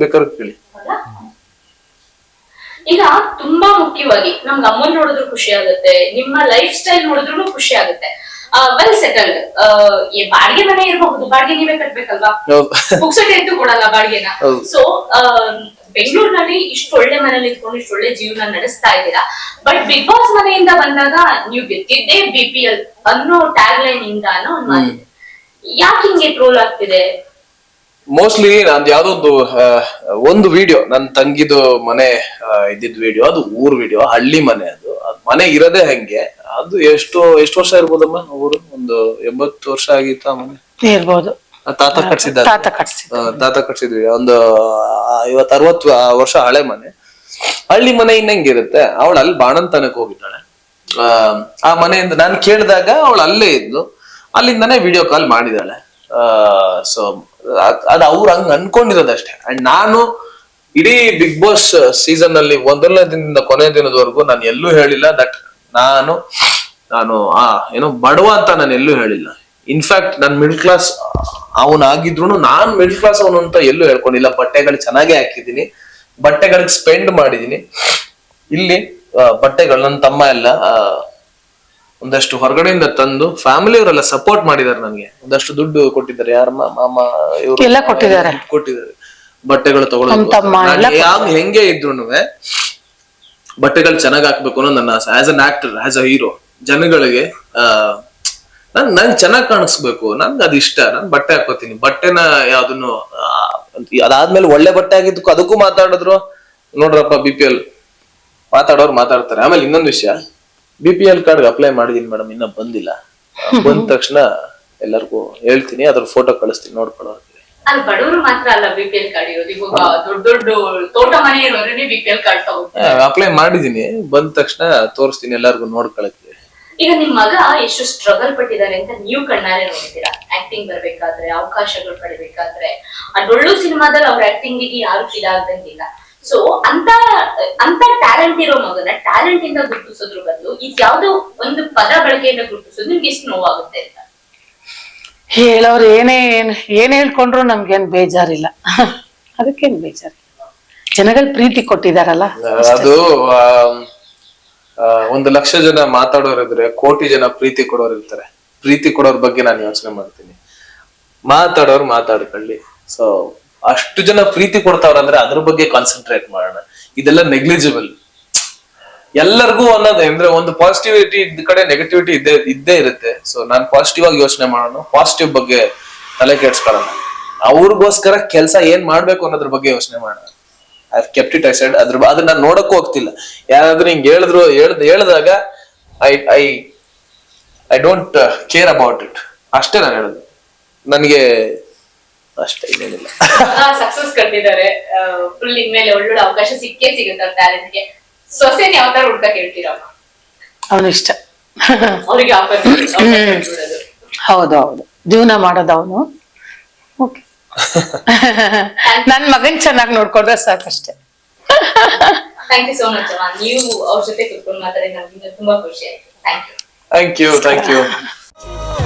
ಬೇಕಾದ್ರೆ ಕೇಳಿ. ಈಗ ತುಂಬಾ ಮುಖ್ಯವಾಗಿ ನಮ್ಗೆ ಅಮ್ಮನ್ ನೋಡಿದ್ರು ಖುಷಿ ಆಗುತ್ತೆ ನಿಮ್ಮ ಲೈಫ್ ಸ್ಟೈಲ್ ನೋಡಿದ್ರು ಖುಷಿ ಆಗುತ್ತೆ. ವೆಲ್ ಸೆಟಲ್ಡ್ ಬಾಡಿಗೆ ಮನೆ ಇರಬಹುದು ಬಾಡಿಗೆ ನೀವೇ ಕಟ್ಬೇಕಲ್ವಾ? ಹೌದು. ಪುಕ್ಸಟೆ ಅಂತೂ ಕೊಡಲ್ಲ ಬಾಡಿಗೆನ. ಸೊ ಬೆಂಗಳೂರಿನಲ್ಲಿ ಇಷ್ಟು ಒಳ್ಳೆ ಮನೇಲಿ ಇದ್ಕೊಂಡು ಇಷ್ಟು ಒಳ್ಳೆ ಜೀವನ ನಡೆಸ್ತಾ ಇದ್ದೀರಾ? ಬಟ್ ಬಿಗ್ ಬಾಸ್ ಮನೆಯಿಂದ ಬಂದಾಗ ನೀವು ಗೆದ್ದಿದ್ದೇ ಬಿ ಪಿ ಎಲ್ ಅನ್ನೋ ಟ್ಯಾಗ್ ಲೈನ್ ಇಂದ ಅನ್ನೋ ಒಂದು ಯಾಕೆ ಹಿಂಗೆ ಟ್ರೋಲ್ ಆಗ್ತಿದೆ? ಮೋಸ್ಟ್ಲಿ ನಂದು ಯಾವ್ದೋ ಒಂದು ಒಂದು ವಿಡಿಯೋ ನನ್ನ ತಂಗಿದು ಮನೆ ಇದ್ದಿದ್ ವಿಡಿಯೋ ಅದು ಊರ್ ವಿಡಿಯೋ ಹಳ್ಳಿ ಮನೆ ಅದು. ಅದ್ ಮನೆ ಇರೋದೇ ಹಂಗೆ. ಅದು ಎಷ್ಟು ಎಷ್ಟು ವರ್ಷ ಇರ್ಬೋದಮ್ಮ ಊರು? ಒಂದು ಎಂಬತ್ತು ವರ್ಷ ಆಗಿತ್ತ ಮನೆ? ಇರ್ಬೋದು. ತಾತ ಕಟ್ಸಿದ್ದ ತಾತ ಕಟ್ಸಿದ್ದು. ತಾತ ಕಟ್ಸಿದ್ವಿ. ಒಂದು ಐವತ್ ಅರವತ್ತು ವರ್ಷ ಹಳೆ ಮನೆ. ಹಳ್ಳಿ ಮನೆ ಇನ್ನಂಗಿರುತ್ತೆ ಅವಳು ಅಲ್ಲಿ ಬಾಣಂತನಕ್ಕೆ ಹೋಗಿದ್ದಾಳೆ. ಆ, ಆ ಮನೆಯಿಂದ ನಾನು ಕೇಳಿದಾಗ ಅವಳು ಅಲ್ಲೇ ಇದ್ಲು. ಅಲ್ಲಿಂದಾನೇ ವಿಡಿಯೋ ಕಾಲ್ ಮಾಡಿದಾಳೆ. ಸೊ ಅದು ಅವ್ರು ಹಂಗ್ ಅನ್ಕೊಂಡಿರೋದಷ್ಟೇ ಅಂಡ್ ನಾನು ಇಡೀ ಬಿಗ್ ಬಾಸ್ ಸೀಸನ್ ಅಲ್ಲಿ ಒಂದನೇ ದಿನದಿಂದ ಕೊನೆ ದಿನದವರೆಗೂ ನಾನು ಎಲ್ಲೂ ಹೇಳಿಲ್ಲ ದಟ್ ನಾನು ನಾನು, ಆ, ಏನೋ ಬಡವ ಅಂತ ನಾನು ಎಲ್ಲೂ ಹೇಳಿಲ್ಲ. ಇನ್ಫ್ಯಾಕ್ಟ್ ನಾನು ಮಿಡ್ಲ್ ಕ್ಲಾಸ್ ಅವನಾಗಿದ್ರು ನಾನ್ ಮಿಡ್ಲ್ ಕ್ಲಾಸ್ ಅವನು ಅಂತ ಎಲ್ಲೂ ಹೇಳ್ಕೊಂಡಿಲ್ಲ. ಬಟ್ಟೆಗಳು ಚೆನ್ನಾಗೇ ಹಾಕಿದ್ದೀನಿ. ಬಟ್ಟೆಗಳಿಗೆ ಸ್ಪೆಂಡ್ ಮಾಡಿದ್ದೀನಿ. ಇಲ್ಲಿ ಬಟ್ಟೆಗಳು ನನ್ನ ತಮ್ಮ ಎಲ್ಲ ಒಂದಷ್ಟು ಹೊರಗಡೆಯಿಂದ ತಂದು ಫ್ಯಾಮಿಲಿ ಅವರೆಲ್ಲ ಸಪೋರ್ಟ್ ಮಾಡಿದ್ದಾರೆ ನನಗೆ. ಒಂದಷ್ಟು ದುಡ್ಡು ಕೊಟ್ಟಿದ್ದಾರೆ. ಯಾರ ಮಾಮ ಇವರು ಎಲ್ಲ ಕೊಟ್ಟಿದ್ದಾರೆ. ಕೊಟ್ಟಿದ್ದಾರೆ. ಬಟ್ಟೆಗಳು ತಗೊಳ್ಳೋದು. ಯಾವ ಹೆಂಗೆ ಇದ್ರು ಬಟ್ಟೆಗಳು ಚೆನ್ನಾಗ್ ಹಾಕ್ಬೇಕು ಅನ್ನೋ ನನ್ನ as. An actor as a hero ಜನಗಳಿಗೆ ನನ್ ನಂಗ್ ಚೆನ್ನಾಗ್ ಕಾಣಿಸ್ಬೇಕು. ನನ್ಗೆ ಅದು ಇಷ್ಟ. ನಾನು ಬಟ್ಟೆ ಹಾಕೋತೀನಿ ಬಟ್ಟೆನ ಯಾವ್ದನ್ನು ಅದಾದ್ಮೇಲೆ ಒಳ್ಳೆ ಬಟ್ಟೆ ಆಗಿದ್ದಕ್ಕೂ ಅದಕ್ಕೂ ಮಾತಾಡಿದ್ರು. ನೋಡ್ರಪ್ಪ ಬಿ ಪಿ ಎಲ್ ಮಾತಾಡೋರು ಮಾತಾಡ್ತಾರೆ. ಆಮೇಲೆ ಇನ್ನೊಂದು ವಿಷಯ. B P L card apply ಮಾಡಿದೀನಿ ಮೇಡಮ್ ಇನ್ನ ಬಂದಿಲ್ಲ. ಬಂದ ತಕ್ಷಣ ಎಲ್ಲರಿಗೂ ಹೇಳ್ತೀನಿ ಅದ್ರ ಫೋಟೋ ಕಳಿಸ್ತೀನಿ ನೋಡ್ಕೊಳ್ಳೋ ಅಲ್ಲಿ ಬಡವರು ಮಾತ್ರ ಅಲ್ಲ ಬಿಪಿಎಲ್ ಕಾರ್ಡ್ ಇರೋದು ಇವಾಗ ದೊಡ್ಡ ದೊಡ್ಡ ತೋಟ ಮನೆ ಇರೋರೇ ಬಿ ಕಾರ್ಡ್ ತಗೋತಾರೆ. ಅಪ್ಲೈ ಮಾಡಿದೀನಿ ಬಂದ ತಕ್ಷಣ ತೋರಿಸ್ತೀನಿ ಎಲ್ಲರಿಗೂ ನೋಡ್ಕೊಳಕ್ಕೆ ಈಗ ನಿಮ್ ಮಗ ಎಷ್ಟು ಸ್ಟ್ರಗಲ್ ಪಟ್ಟಿದ್ದಾರೆ ಅಂತ ನೀವು ಕಣ್ಣಾರೆ ನೋಡ್ತೀರಾ ಆಕ್ಟಿಂಗ್ ಬರ್ಬೇಕಾದ್ರೆ ಅವಕಾಶಗಳು ಪಡಿಬೇಕಾದ್ರೆ. ಆ ಡೊಳ್ಳು ಸಿನಿಮಾದಲ್ಲಿ ಅವ್ರ ಆಕ್ಟಿಂಗ್ಗೆ ಯಾರು ಫೀಲ್ ಆಗ್ದಂಗಿಲ್ಲ. ಸೊ ಅಂತ ಅಂತ ಟ್ಯಾಲೆಂಟ್ ಇರೋ ಮಗನ ಟ್ಯಾಲೆಂಟ್ ಇಂದ ಗುರುತಿಸೋದ್ರ ಬದಲು ಇದು ಯಾವ್ದೋ ಒಂದು ಪದ ಬಳಕೆಯಿಂದ ಗುರುತಿಸೋದು ನಿಮ್ಗೆ ಎಷ್ಟು ನೋವಾಗುತ್ತೆ ಅಂತ. ಹೇಳೋರು ಏನೇ ಏನ್ ಏನ್ ಹೇಳ್ಕೊಂಡ್ರು ನಮ್ಗೇನ್ ಬೇಜಾರಿಲ್ಲ. ಅದಕ್ಕೇನ್ ಬೇಜಾರಿಲ್ಲ ಜನಗಳು ಪ್ರೀತಿ ಕೊಟ್ಟಿದಾರಲ್ಲ? ಅದು ಒಂದು ಲಕ್ಷ ಜನ ಮಾತಾಡೋರು ಇದ್ರೆ ಕೋಟಿ ಜನ ಪ್ರೀತಿ ಕೊಡೋರು ಇರ್ತಾರೆ. ಪ್ರೀತಿ ಕೊಡೋರ್ ಬಗ್ಗೆ ನಾನು ಯೋಚನೆ ಮಾಡ್ತೀನಿ. ಮಾತಾಡೋರು ಮಾತಾಡ್ಕೊಳ್ಳಿ. ಸೊ ಅಷ್ಟು ಜನ ಪ್ರೀತಿ ಕೊಡ್ತಾವ್ರಂದ್ರೆ ಅದ್ರ ಬಗ್ಗೆ ಕಾನ್ಸಂಟ್ರೇಟ್ ಮಾಡೋಣ. ಇದೆಲ್ಲ ನೆಗ್ಲಿಜಿಬಲ್ ಎಲ್ಲರಿಗೂ ಅನ್ನೋದು, ಅಂದ್ರೆ ಒಂದು ಪಾಸಿಟಿವಿಟಿ ಇದ್ದ ಕಡೆ ನೆಗೆಟಿವಿಟಿ ಇದ್ದೇ ಇದ್ದೇ ಇರುತ್ತೆ. ಸೊ ನಾನ್ ಪಾಸಿಟಿವ್ ಆಗಿ ಯೋಚನೆ ಮಾಡೋಣ. ಪಾಸಿಟಿವ್ ಬಗ್ಗೆ ತಲೆ ಕೆಡ್ಸ್ಕೊಳ್ಳೋಣ ಅವ್ರಿಗೋಸ್ಕರ ಕೆಲಸ ಏನ್ ಮಾಡ್ಬೇಕು ಅನ್ನೋದ್ರ ಬಗ್ಗೆ ಯೋಚನೆ ಮಾಡೋಣ. I kept it aside ಅದ್ರ ಅದನ್ನ ನೋಡಕ್ ನೋಡಕ್ಕೂ ಹೋಗ್ತಿಲ್ಲ. ಯಾರಾದ್ರೂ ಹಿಂಗ್ ಹೇಳಿದ್ರು, ಹೇಳ್ದ, ಹೇಳಿದಾಗ I I I don't care about it ಅಷ್ಟೇ ನಾನು ಹೇಳುದು. ನನಗೆ ಅಷ್ಟೇ ಇನ್ನೇನಿಲ್ಲ. ಸಕ್ಸಸ್ ಕಂಡಿದ್ದಾರೆ ಫುಲ್ ಇನ್ಮೇಲೆ ಒಳ್ಳೊಳ್ಳೆ ಅವಕಾಶ ಸಿಕ್ಕೇ ಸಿಗುತ್ತೆ ಅವ್ರ ಟ್ಯಾಲೆಂಟ್ಗೆ. ಸೊಸೆನ್ ಯಾವ ತರ ಹುಡ್ಕಕ್ ಹೇಳ್ತೀರಮ್ಮ ಅವನು ಇಷ್ಟ ಅವ್ರಿಗೆ ಹೌದು ಹೌದು. ಜೀವನ ಮಾಡೋದು ಅವನು. ಓಕೆ. ನನ್ ಮಗನ್ ಚೆನ್ನಾಗಿ ನೋಡ್ಕೊಂಡ್ರೆ ಸಾಕಷ್ಟೇ. ಥ್ಯಾಂಕ್ ಯು ಸೋ ಮಚ್ ಅಮ್ಮ. ನೀವು ಅವ್ರ ಜೊತೆ ಕುತ್ಕೊಂಡು ಮಾತಾಡಿ ನಮ್ಗೆ ತುಂಬಾ ಖುಷಿ ಆಯ್ತು. Thank you thank you thank you